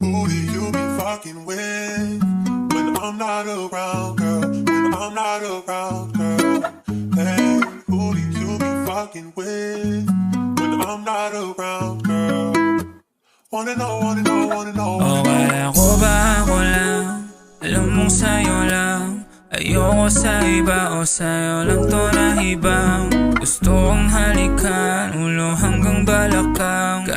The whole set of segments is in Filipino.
Who do you be fucking with when I'm not around, girl? When I'm not around, girl. Hey, who do you be fucking with when I'm not around, girl? Wanna know, wanna know, wanna know. know. Okay ako ba ako lang Alam mong sa'yo lang Ayoko sa iba o sa'yo lang to nahibang Gusto kong halikan Ulo hanggang balakang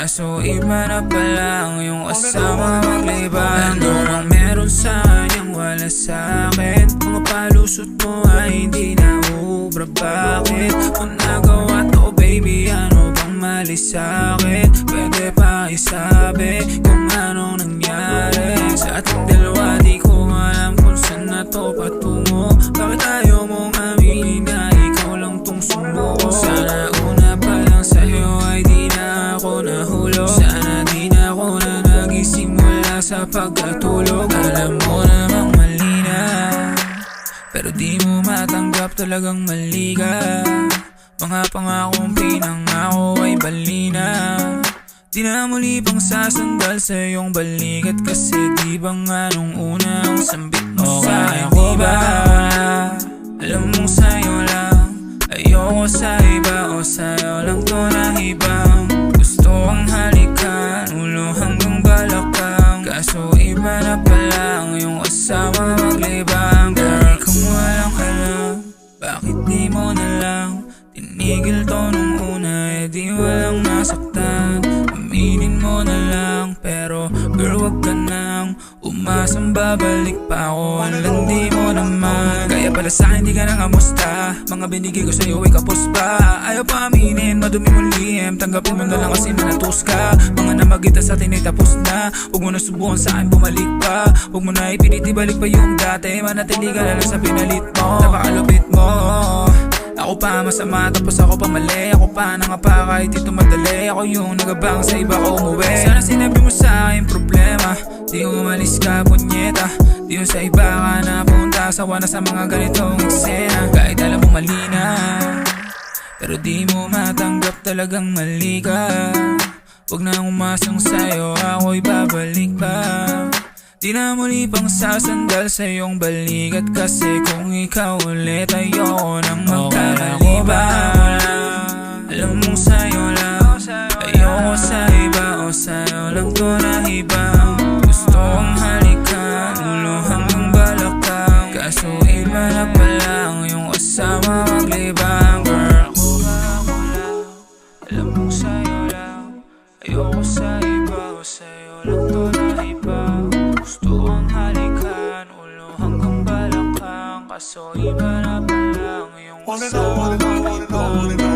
Kaso iba na palang Yung kasama maglibang Ano ang meron sa kanyang wala sa akin. Mga palusot mo ay hindi na ubra Bakit mo nagawa to baby Ano bang mali sa akin? Pwede pa isabi Kung anong nangyari. Sa ating dalawa di ko sa pagkatulog. Alam mo namang mali na. Pero di mo matanggap talagang mali ka. Mga pangakong pinangako ay bali na. Di na muli pang sasandal sa iyong balikat? Kasi di ba nga nung una ang sambit mo sa akin di ba? Alam mong sa'yo lang Ayoko sa iba. O sa'yo lang to nahibang Gusto kang halikan Kaso iba na palang Yung kasama maglibang Girl. Kung walang alam Bakit di mo na lang? Tinigil to nung una Eh di walang nasaktan. Aminin mo na lang Pero girl wag ka nang Umasang babalik pa ako. Alam di mo naman. Kaya pala sa akin di ka nang amusta Mga binigay ko sa'yo ay kapos pa. Ayaw pa aminin Madumi mong lihim Tanggapin mo na lang kasi manatos ka. Mga namagita sa atin ay tapos na. Huwag mo na subukan sa akin bumalik pa. Huwag mo na ipilit ibalik pa yung dati. Manatili ka lang sa pinalit mo. Napakalupit mo. Ako pa masama. Tapos ako pa mali. Ako pa nangapa kahit ito madali. Ako yung nagabang sa iba ko umuwi. Sana sinabi mo sa akin problema Di umalis ka punyeta. Di yung sa iba ka napunta. Sawa na sa mga ganitong eksena. Kahit alam mo mali na Pero di mo matanggap talagang mali ka. Huwag na umasang sa'yo ako'y babalik pa. Di na muli pang sasandal sa iyong balikat? Kasi kung ikaw ulit ayoko nang magkakaliban Alam mong sa'yo lang. Ayoko sa iba o sa'yo lang to nahibang Gusto kong halikan Ulo hanggang balakang. Kaso iba na Alam mong sa'yo lang Ayoko sa iba o sa'yo lang to nahibang Gusto kong halikan Ulo hanggang balakang Kaso iba na palang Yung Wanna know, wanna